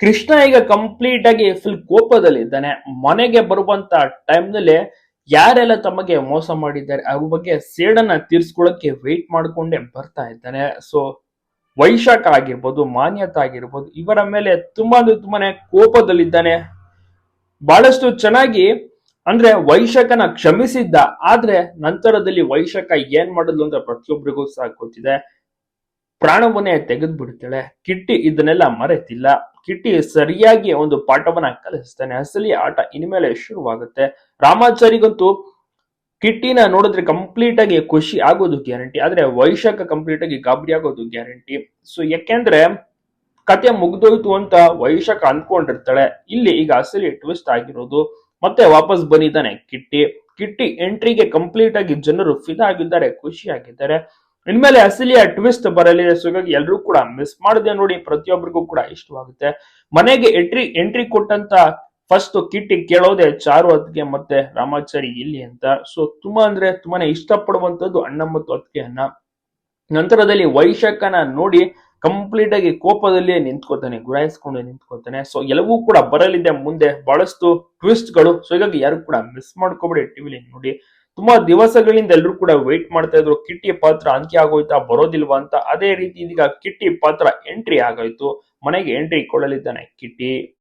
ಕೃಷ್ಣ ಈಗ ಕಂಪ್ಲೀಟ್ ಆಗಿ ಫುಲ್ ಕೋಪದಲ್ಲಿದ್ದಾನೆ. ಮನೆಗೆ ಬರುವಂತ ಟೈಮ್ನಲ್ಲಿ ಯಾರೆಲ್ಲ ತಮಗೆ ಮೋಸ ಮಾಡಿದ್ದಾರೆ ಅವ್ರ ಬಗ್ಗೆ ಸೇಡನ್ನ ತೀರ್ಸ್ಕೊಳಕ್ಕೆ ವೆಯ್ಟ್ ಮಾಡ್ಕೊಂಡೇ ಬರ್ತಾ ಇದ್ದಾನೆ. ಸೊ ವೈಶಾಖ ಆಗಿರ್ಬೋದು, ಮಾನ್ಯತ ಆಗಿರ್ಬೋದು, ಇವರ ಮೇಲೆ ತುಂಬಾ ತುಂಬಾನೇ ಕೋಪದಲ್ಲಿದ್ದಾನೆ. ಬಹಳಷ್ಟು ಚೆನ್ನಾಗಿ ಅಂದ್ರೆ ವೈಶಾಖನ ಕ್ಷಮಿಸಿದ್ದ, ಆದ್ರೆ ನಂತರದಲ್ಲಿ ವೈಶಾಖ ಏನ್ ಮಾಡಿದ್ಲು ಅಂತ ಪ್ರತಿಯೊಬ್ಬರಿಗೂ ಸಹ ಗೊತ್ತಿದೆ. ಪ್ರಾಣವನ್ನೇ ತೆಗೆದ್ಬಿಡ್ತಾಳೆ. ಕಿಟ್ಟಿ ಇದನ್ನೆಲ್ಲ ಮರೆತಿಲ್ಲ. ಕಿಟ್ಟಿ ಸರಿಯಾಗಿ ಒಂದು ಪಾಠವನ್ನ ಕಲಿಸ್ತಾನೆ. ಅಸಲಿ ಆಟ ಇನ್ಮೇಲೆ ಶುರುವಾಗುತ್ತೆ. ರಾಮಾಚಾರಿಗಂತೂ ಕಿಟ್ಟಿನ ನೋಡಿದ್ರೆ ಕಂಪ್ಲೀಟ್ ಆಗಿ ಖುಷಿ ಆಗೋದು ಗ್ಯಾರಂಟಿ ಆದ್ರೆ ವೈಶಾಖ ಕಂಪ್ಲೀಟ್ ಆಗಿ ಗಾಬರಿ ಆಗೋದು ಗ್ಯಾರಂಟಿ ಸೊ ಯಾಕೆಂದ್ರೆ ಕತೆ ಮುಗ್ದೋಯ್ತು ಅಂತ ವೈಶಾಖ ಅನ್ಕೊಂಡಿರ್ತಾಳೆ ಇಲ್ಲಿ ಈಗ ಅಸಲಿ ಟ್ವಿಸ್ಟ್ ಆಗಿರೋದು. ಮತ್ತೆ ವಾಪಸ್ ಬಂದಿದ್ದಾನೆ ಕಿಟ್ಟಿ. ಕಿಟ್ಟಿ ಎಂಟ್ರಿಗೆ ಕಂಪ್ಲೀಟ್ ಆಗಿ ಜನರು ಫಿದಾ ಆಗಿದ್ದಾರೆ ಖುಷಿ ಆಗಿದ್ದಾರೆ ಇನ್ಮೇಲೆ ಅಸಲಿಯ ಟ್ವಿಸ್ಟ್ ಬರಲಿದೆ ಸೊ ಎಲ್ಲರೂ ಕೂಡ ಮಿಸ್ ಮಾಡಿದೆ ನೋಡಿ ಪ್ರತಿಯೊಬ್ಬರಿಗೂ ಕೂಡ ಇಷ್ಟವಾಗುತ್ತೆ. ಮನೆಗೆ ಎಂಟ್ರಿ ಎಂಟ್ರಿ ಕೊಟ್ಟಂತ ಫಸ್ಟ್ ಕಿಟ್ಟಿ ಕೇಳೋದೆ ಚಾರು ಅತ್ತಿಗೆ ಮತ್ತೆ ರಾಮಾಚಾರಿ ಇಲ್ಲಿ ಅಂತ. ಸೊ ತುಂಬಾ ಅಂದ್ರೆ ತುಂಬಾನೇ ಇಷ್ಟಪಡುವಂತದ್ದು ಅಣ್ಣ ಮತ್ತು ಅತ್ತಿಗೆಯನ್ನ ನಂತರದಲ್ಲಿ ವೈಶಾಖನ ನೋಡಿ ಕಂಪ್ಲೀಟ್ ಆಗಿ ಕೋಪದಲ್ಲಿ ನಿಂತ್ಕೋತಾನೆ ಗುರಾಯಿಸ್ಕೊಂಡು ನಿಂತ್ಕೋತಾನೆ ಸೊ ಎಲ್ಲವೂ ಕೂಡ ಬರಲಿದೆ ಮುಂದೆ. ಬಹಳಷ್ಟು ಟ್ವಿಸ್ಟ್ಗಳು. ಸೊ ಹೀಗಾಗಿ ಯಾರು ಕೂಡ ಮಿಸ್ ಮಾಡ್ಕೋಬೇಡಿ ಟಿವಿಲಿ ನೋಡಿ. ತುಂಬಾ ದಿವಸಗಳಿಂದ ಎಲ್ಲರೂ ಕೂಡ ವೇಟ್ ಮಾಡ್ತಾ ಇದ್ರು. ಕಿಟ್ಟಿ ಪಾತ್ರ ಅಂತ್ಯ ಆಗೋಯ್ತಾ, ಬರೋದಿಲ್ವಾ ಅಂತ ಅದೇ ರೀತಿ ಇದೀಗ ಕಿಟ್ಟಿ ಪಾತ್ರ ಎಂಟ್ರಿ ಆಗೋಯ್ತು. ಮನೆಗೆ ಎಂಟ್ರಿ ಕೊಡಲಿದ್ದಾನೆ ಕಿಟ್ಟಿ.